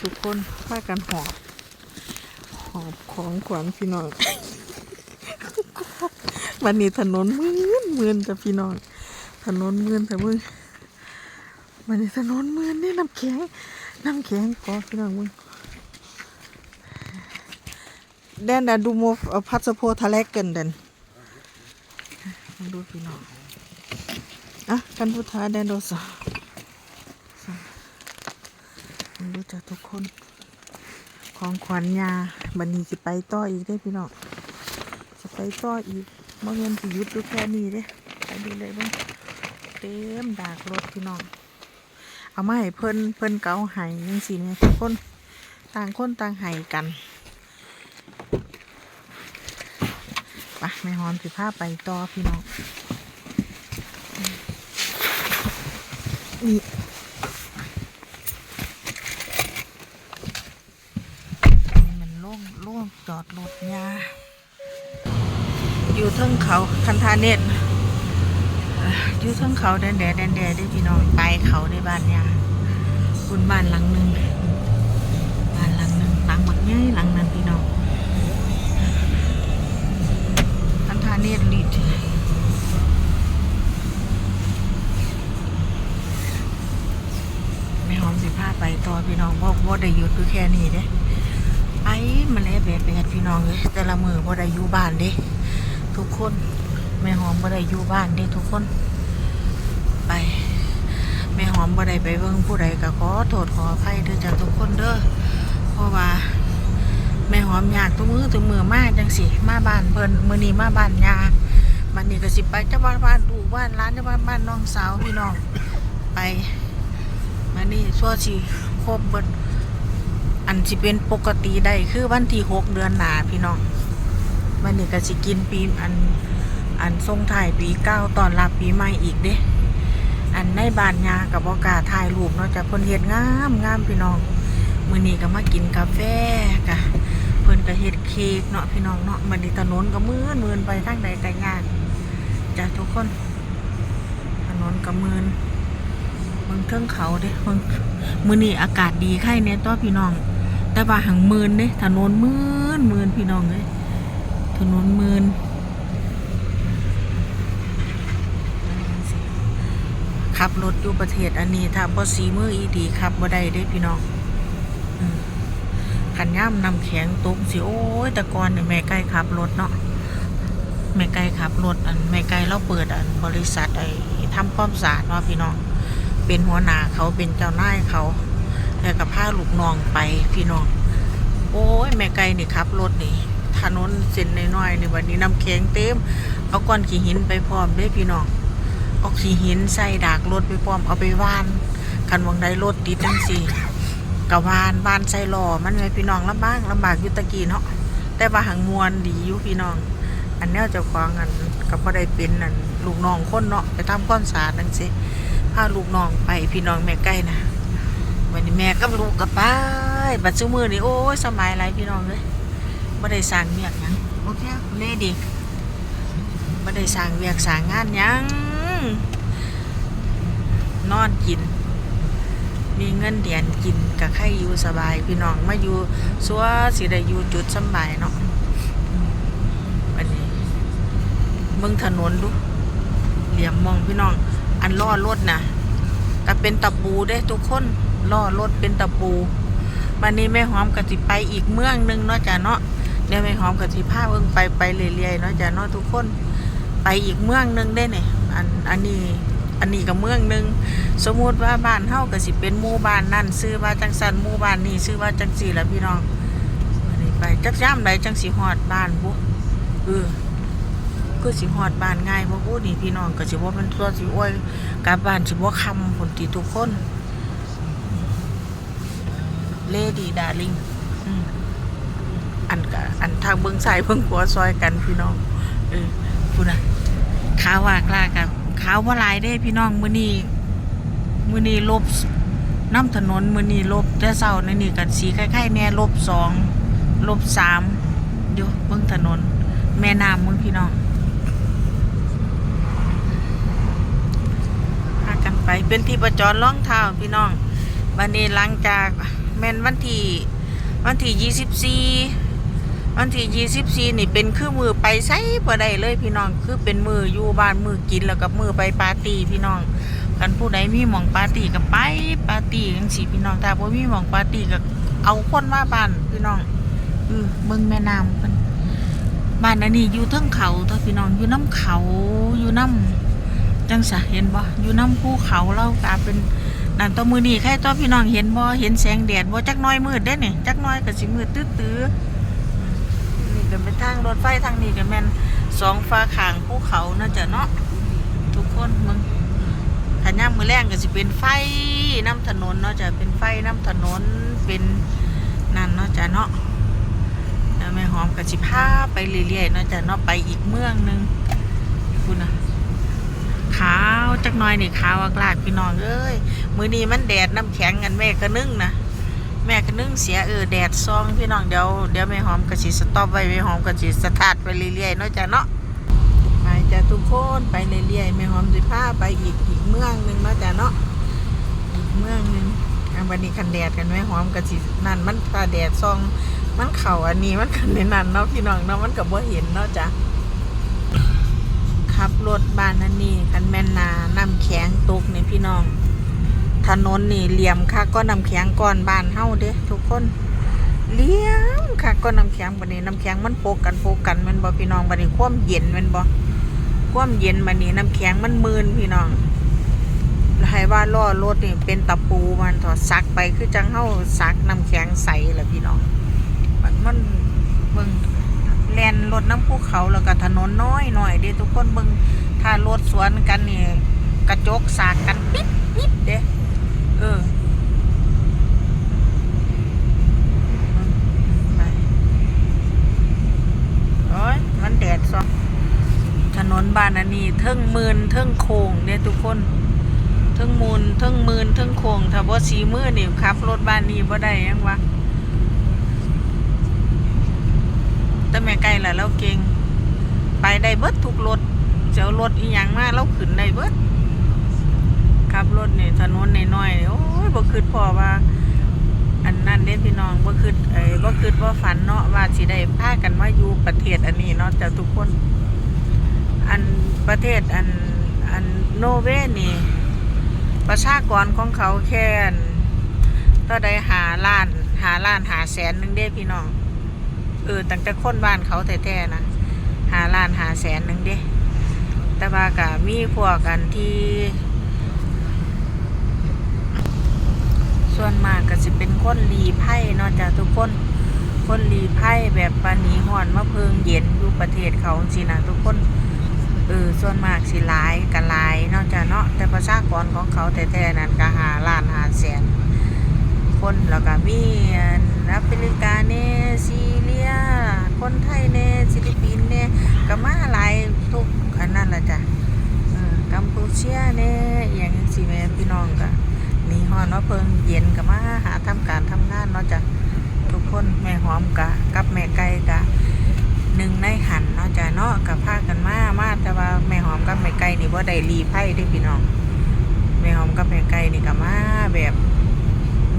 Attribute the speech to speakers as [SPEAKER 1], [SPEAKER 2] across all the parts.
[SPEAKER 1] ทุกคนพากันหอบหอบของขวัญพี่น้องวันนี้ถนนมืนมืนจ้ะพี่น้องถนนมืนแต่มึงวันนี้ถนนมืนนี่น้ำแข็งน้ำแข็งกอพี่น้องมึงแดนดดูโมพัสโพทะเลกกันเดนดูพี่น้องอะกันพุทธาแดนโดส มาดูจ้ะทุกคน ของขวัญยาบันนี้จะไปต่ออีกได้พี่น้องจะไปต่ออีกเมื่อเงินสิยุดดูแค่นี้เด้ไปดูเลยบ้างเต็มดากรถพี่น้อง เอามาให้เพิ่นเพิ่นเกาไห้ยังสิเนี่ยทุกคนต่างคนต่างไห้กันไปแม่ฮอนสิพาไปต่อพี่น้องนี่มัน งจอดรถยาอยู่เทิงเขาคันธาเนตอยู่เทั้งเขาแดนแดดแดนแดดได้พี่น้องไปเขาในบ้านเนี่ยคุณบ้านหลังหนึ่งบ้านหลังหนึ่งหลังบักใหญ่หลังนั้นพี่น้องทันทาเนตรลิดไม่หอมสิผ้าไปต่อพี่น้องบ่บ่ได้หยุดคือแค่นี้เด้ เลยแบบแบบพี่น้องเลยแต่ละมือบ่ได้อยู่บ้านเด้ ทุกคนแม่หอมบ่ได้อยู่บ้านเด้ทุกคน ไปแม่หอมบ่ได้ไปเบิ่งผู้ใดก็ขอโทษขออภัยเด้อจ้ะทุกคนเด้อเพราะว่า แม่หอมอยากทุกมือทุกมือมาจังสิมาบ้านเพิ่นมื้อนี้มาบ้านยาบัดนี้ก็สิไปจังหวัดบ้านลูบ้านร้านจังหวัดบ้านน้องสาวพี่น้องไปบัดนี้ชั่วสิครบเบิด อันสิเป็นปกติได้คือวันที่หกเดือนหนาพี่น้องบัดนี้ก็สิกินปีอันอันส่งถ่ายปีเก้าตอนรับปีใหม่อีกเด้ อันในบานยากับบอกาถ่ายรูปเนาะจากเพิ่นเฮ็ดงามงามพี่น้องมื้อนี้ก็มากินกาแฟกะเพิ่นก็เฮ็ดเค้กเนาะพี่น้องเนาะมื้อนี้ถนนก็มืนมืนไปทางใดก็ยากจ้ะทุกคน ถนนก็มืนเบิ่งเทิงเขาเด้เบิ่งมื้อนี้อากาศดีไข่เนี่ยตัวพี่น้อง แต่ว่าหังมืนเด้ถนนมืนมืนพี่น้องเอ้ยถนนมืนขับรถอยู่ประเทศอันนี้ถ้าบ่สีมืออีดีขับบ่ได้เด้พี่น้องขันย่ำนำแข็งตกสิโอ้ยแต่ก่อนเนี่ยแม่ไก่ขับรถเนาะแม่ไก่ขับรถอันแม่ไก่เราเปิดอันบริษัทไอ้ทำความสะอาดเนาะพี่น้องเป็นหัวหน้าเขาเป็นเจ้านายเขา แล้วก็พาลูกน้องไปพี่น้อง โอ้ย แม่ไก่นี่ขับรถนี่ถนนเส้นน้อยๆนี่วันนี้น้ำแข็งเต็ม เอาก้อนขี้หินไปพร้อมเด้พี่น้อง เอาขี้หินใส่ดากรถไปพร้อมเอาไปว่านคันวังใดรถติดจังสี่กะวานวานใส่ล้อมันไงพี่น้องลำบากลำบากยู่ตะกี้เนาะแต่ว่าหังมวนดีอยู่พี่น้อง อันนี้ยเจ้าของอันก็บ่ได้เป็นอันลูกน้องคนเนาะไปทำความสาดนั่นสิพาลูกน้องไปพี่น้องแม่ใกล้นะ วันนี้แม่กับลูกกับไปบัดซุมือนี่โอ้ยสมัยไรพี่น้องเลยบ่ได้สร้างเมียกยังโอเคเล่ดีบ่ได้สร้างเวียกสร้างงานยังนอนกิน มีเงินเดือนกินกับใครอยู่สบาย พี่น้องมาอยู่สัวสิได้อยู่จุดสบายเนาะวันนี้เมืองถนนดูเหลี่ยมมองพี่น้อง อันล้อรถนะก็เป็นตะปูได้ทุกคน ล้อรถเป็นตะปูวันนี้แม่หอมกะสิไปอีกเมืองหนึงเนาะจ้ะเนาะเดี๋ยวแม่หอมกะสิพาเบิ่งไปไปเรื่อยๆเนาะจ้ะเนาะทุกคนไปอีกเมืองหนึงได้เนี่ยอันอันนี้อันนี้ก็เมืองหนึงสมมุติว่าบ้านเฮาก็สิเป็นหมู่บ้านนั่นซื้อว่าจังสันหมู่บ้านนี่ซื้อว่าจังสี่ละพี่น้องอันนี้ไปจักย่ำใดจังสิฮอดบ้านบุเออคือสิฮอดบ้านง่ายบ่บุนี่พี่น้องก็สิบ่เป็นตัวสิอ้วยกลับบ้านสิบ่คำผลติทุกคน เลดี้ดาริงอันก็อันทางเบิ่งซ้ายเบิ่งขวาซอยกันพี่น้อง เออพูดนะขาวว่ากล้ากับขาวว่าลายได้พี่น้องมื้อนี้มื้อนี้ลบน้ำถนนมื้อนี้ลบแต่เช้าในนี่กันสีคล้ายๆแน่ลบสองลบสามอยู่เบิ่งถนน แม่น้ำมึงพี่น้องพากันไปเป็นที่ประจรล่องเท้าพี่น้องวันนี้หลังจาก แม่นวันที่วันที่ยี่สิบสี่วันที่ยี่สิบสี่นี่เป็นคือมือไปไสบ่ได้เลยพี่น้องคือเป็นมืออยู่บ้านมือกินแล้วกับมือไปปาร์ตี้พี่น้องกันผู้ใดมีหมองปาร์ตี้ก็ไปปาร์ตี้จังซี่พี่น้องถ้าบ่มีหมองปาร์ตี้ก็เอาคนมาบ้านพี่น้องเออเบิ่งแม่น้ำเพิ่นบ้านอันนี้อยู่เทิงเขาเด้อพี่น้องอยู่น้ำเขาอยู่น้ำจังซะเห็นบ่อยู่น้ำภูเขาเราก็เป็น นั่นตัวมือนี่ใครตัวพี่น้องเห็นบ่เห็นแสงแดดบ่จักน้อยมืดเด้นี่จักน้อยก็สิมืดตื้อๆนี่ก็เป็นทางรถไฟทางนี้ก็แม่นสองฟ้าขางภูเขาน่าจะเนาะทุกคนมึงถ้าย่ามมือแรงก็สิเป็นไฟน้ำถนนเนาะจะเป็นไฟน้ำถนนเป็นนั่นเนาะจะเนาะแล้วแม่หอมก็สิพาไปเรื่อยๆเนาะจะเนาะไปอีกเมืองหนึงคุณนะ จักหน่อยนี่ขาวอักลากพี่น้องเอ้ยมือนี้มันแดดน้ำแข็งกันแม่ก็นึ่งนะแม่ก็นึ่งเสียเออแดดซองพี่น้องเดี๋ยวเดี๋ยวแม่หอมก็สิสต็อปไว้แม่หอมก็สิสตาร์ทไปเรื่อยๆเนาะจ้ะเนาะไปจ้ะทุกคนไปเรื่อยๆแม่หอมสิพาไปอีกอีกเมืองหนึ่งเนาะจ้ะเนาะอีกเมืองหนึ่งอันวันนี้คันแดดกันแม่หอมก็สินั่นมันตาแดดซองมันเข่าอันนี้มันกันในนั้นเนาะพี่น้องเนาะมันก็บ่เห็นเนาะจ้ะ ขับรถบ้านนั่นนี่คันแม่นนาน้ำแข็งตกนี่พี่น้อง ถนนนี่เหลี่ยมค่ะก็น้ำแข็งก้อนบ้านเฮาเด้ทุกคนเหลี่ยมค่ะก็น้ำแข็งบัดนี้น้ำแข็งมันโปกกันโปกกันมันบ่พี่น้องบัดนี้ความเย็นมันบ่ความเย็นบัดนี้น้ำแข็งมันมืนพี่น้องให้ว่าล้อรถนี่เป็นตะปูมันถอดซักไปคือจังเฮาซักน้ำแข็งใสแหละพี่น้องมันมันเบิ่ง แล่นรถน้ำภูเขาแล้วก็ถนนน้อยหน่อยเด้ทุกคนเบิ่งถ้ารถสวนกันนี่กระจกสากกันปิดปิดเด้เออโอ้ยมันแดดซอถนนบ้านอันนี้เทิงมืนเทิงโค้งเด้ทุกคนเทิงมูลเทิงมืนเทิงโค้งถ้าบ่สีมือนี่ขับรถบ้านนี้บ่ได้ยังวะ แต่แม่ไก่ล่ะเราเก่งไปได้เบิดทุกรถเจ้ารถอีหยังมาเราขึ้นได้เบิดขับรถนี่ถนนน้อยๆโอ้ยบ่คิดพอว่า อันนั้นเด้พี่น้องบ่คิดเอ้ยบ่คิดว่าฝันเนาะว่าสิได้พากันมาอยู่ประเทศอันนี้เนาะแต่ทุกคน อันประเทศอันอันโนเวนี่ ประชากรของเขาแค่อันก็ได้หาล้านหาล้านหาแสนหนึงเด้พี่น้อง ออตั้งแต่คนบ้านเขาแท้ๆนะหาล้านหาแสนหนึ่งเด้แต่ว่ากะมีพวกกันที่ ส่วนมากก็สิเป็นคนรีไพ่เนาะจ้ะทุกคน คนรีไพ่แบบปานีห่อนมะเพิงเย็นอยู่ประเทศเขาสินะทุกคนเออส่วนมากสิหลายกันหลายเนาะจ้ะเนาะแต่ประชากรของเขาแท้ๆนั้นก็หาล้านหาแสน คนแล้วก็มีอันแอฟริกาเน่ซีเรีย คนไทยเน่ฟิลิปปินเน่ก็มาหลายทุกอันนั้นละจ้ะกัมพูเชียเน่อย่างสิแม่พี่น้องก็หนี่ฮอนเนาะเพิ่งเย็นก็มาหาทำการทำงานเนาะจ้ะทุกคนแม่หอมกะกับแม่ไก่กะหนึ่งในหันเนาะจ้ะเนาะกับพากันมามาแต่ว่าแม่หอมกับแม่ไก่นี่บ่ได้รีไพ่เด้พี่น้องแม่หอมกับแม่ไก่นี่ก็มาแบบ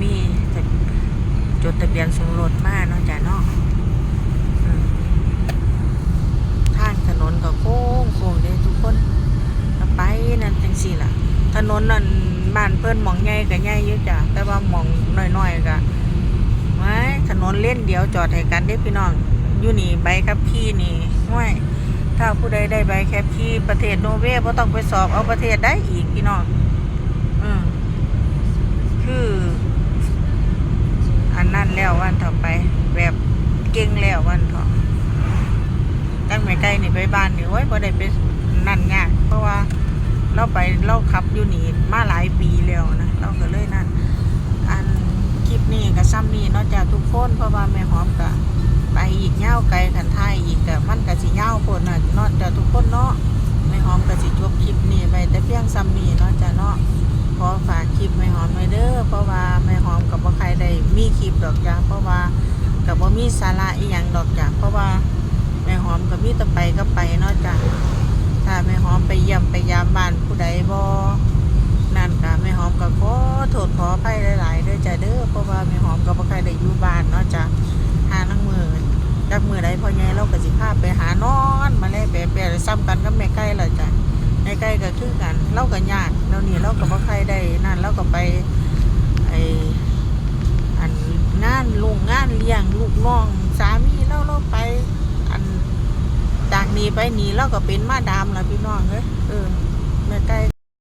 [SPEAKER 1] มีจดทะเบียนสมรสมาเนาะจ้ะเนาะอืมทางถนนก็โค้งโค้งเด้ทุกคนไปนั่นจังสี่ล่ะ ถนนนั่นบ้านเพิ่อนหมองใหญ่ก็ใหญ่อยู่จ้ะแต่ว่าหมองน้อยๆก็ไว้ถนนเล่นเดียวจอดให้กันเด้พี่น้องอยู่นี่ใบขับขี่นี่ห้วยถ้าผู้ใดได้ใบขับขี่ประเทศโนเวย์บ่ต้องไปสอบเอาประเทศได้อีกพี่น้องอืมคือ อันนั่นแล้ววันต่อไป แบบเก่งแล้ววันต่อตั้งไม่ใกล้นี่ไปบ้านนี่โอ้ยพอได้ไปนั่นยากเพราะว่าเราไปเราขับอยู่นี่มาหลายปีแล้วนะ มีสาระอีหยังดอกจ้าเพราะว่าแม่หอมก็มีแต่ไปก็ไปเนาะจ้าถ้าแม่หอมไปเยี่ยมไปยามบ้านผู้ใดบ่นั่นก็แม่หอมก็ขอโทษขออภัยหลายๆด้อจ้ะเด้อเพราะว่าแม่หอมก็บ่ค่อยได้อยู่บ้านเนาะจ้ะหานังมือจากมือใดพ่อใหญ่เราก็สิพาไปหานอนมาแล้วแปะๆซ้ำกันกับแม่ไก่ล่ะจ้ะแม่ไก่ก็คือกันเราก็ญาติแล้วนี่เราก็บ่ค่อยได้นั่นเราก็ไปไอ งานลุงงานเลี้ยงลูกน้อง สามีเล่าเราไป อันจากนี้ไปนี้เราก็เป็นมาดามล่ะพี่น้องเอ้ยเออแม่ไก่